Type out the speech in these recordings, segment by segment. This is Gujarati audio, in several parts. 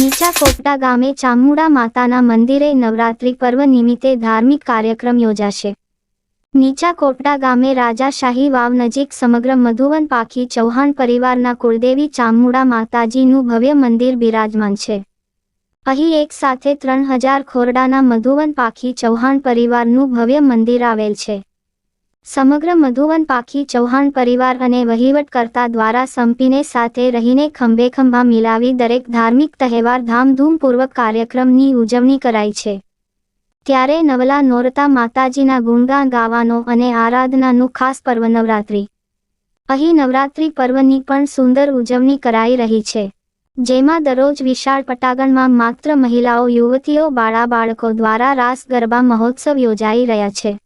નીચા કોપડા ગામે ચામુડા માતાના મંદિરે નવરાત્રિ પર્વ નિમિત્તે ધાર્મિક કાર્યક્રમ યોજાશે. નીચા કોપડા ગામે રાજાશાહી વાવ નજીક સમગ્ર મધુવન પાખી ચૌહાણ પરિવારના કુળદેવી ચામુડા માતાજીનું ભવ્ય મંદિર બિરાજમાન છે. અહીં એક સાથે ત્રણ હજાર ખોરડાના મધુવન પાખી ચૌહાણ પરિવારનું ભવ્ય મંદિર આવેલ છે. સમગ્ર મધુવન પાખી ચૌહાણ પરિવાર અને વહીવટકર્તા દ્વારા સંપીને સાથે રહીને ખંભે ખંભા મિલાવી દરેક ધાર્મિક તહેવાર ધામધૂમપૂર્વક કાર્યક્રમની ઉજવણી કરાઈ છે. ત્યારે નવલા નોરતા માતાજીના ગુણગાન ગાવાનો અને આરાધનાનું ખાસ પર્વ નવરાત્રિ. અહીં નવરાત્રિ પર્વની પણ સુંદર ઉજવણી કરાઈ રહી છે. જેમાં દરરોજ વિશાળ પટાગણમાં માત્ર મહિલાઓ, યુવતીઓ, બાળા બાળકો દ્વારા રાસ ગરબા મહોત્સવ યોજાઈ રહ્યા છે.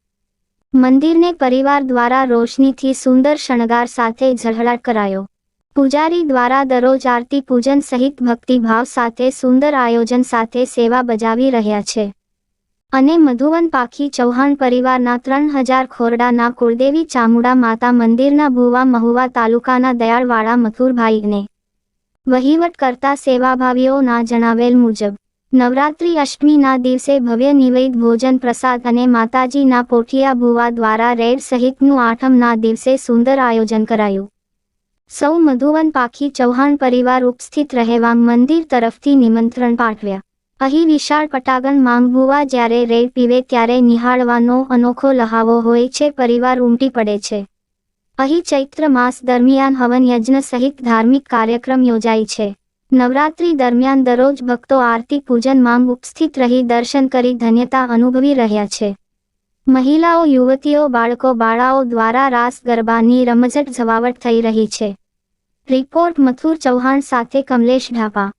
મંદિરને પરિવાર દ્વારા રોશનીથી સુંદર શણગાર સાથે ઝળહળાટ કરાયો. પૂજારી દ્વારા દરરોજ આરતી પૂજન સહિત ભક્તિભાવ સાથે સુંદર આયોજન સાથે સેવા બજાવી રહ્યા છે. અને મધુવન પાખી ચૌહાણ પરિવારના ત્રણ હજાર ખોરડાના કુળદેવી ચામુડા માતા મંદિરના ભુવા મહુવા તાલુકાના દયાળવાળા મથુરભાઈને વહીવટ કરતા સેવાભાવીઓના જણાવેલ મુજબ નવરાત્રિ અષ્ટમીના દિવસે ભવ્ય નિવેદ ભોજન પ્રસાદ અને માતાજીના પોઠિયા ભુવા દ્વારા રેડ સહિતનું આઠમના દિવસે સુંદર આયોજન કરાયું. સૌ મધુવન પાખી ચૌહાણ પરિવાર ઉપસ્થિત રહેવા મંદિર તરફથી નિમંત્રણ પાઠવ્યા. અહીં વિશાળ પટાગણ માંગભુવા જ્યારે રેડ પીવે ત્યારે નિહાળવાનો અનોખો લહાવો હોય છે, પરિવાર ઉમટી પડે છે. અહીં ચૈત્ર માસ દરમિયાન હવન યજ્ઞ સહિત ધાર્મિક કાર્યક્રમ યોજાય છે. નવરાત્રી દરમિયાન દરરોજ ભક્તો આરતી પૂજન માંગ ઉપસ્થિત રહી દર્શન કરી ધન્યતા અનુભવી રહ્યા છે. મહિલાઓ, યુવતીઓ, બાળકો, બાળાઓ દ્વારા રાસ ગરબાની રમઝટ જવાવટ થઈ રહી છે. રિપોર્ટ મથુર ચૌહાણ સાથે કમલેશ ઢાપા.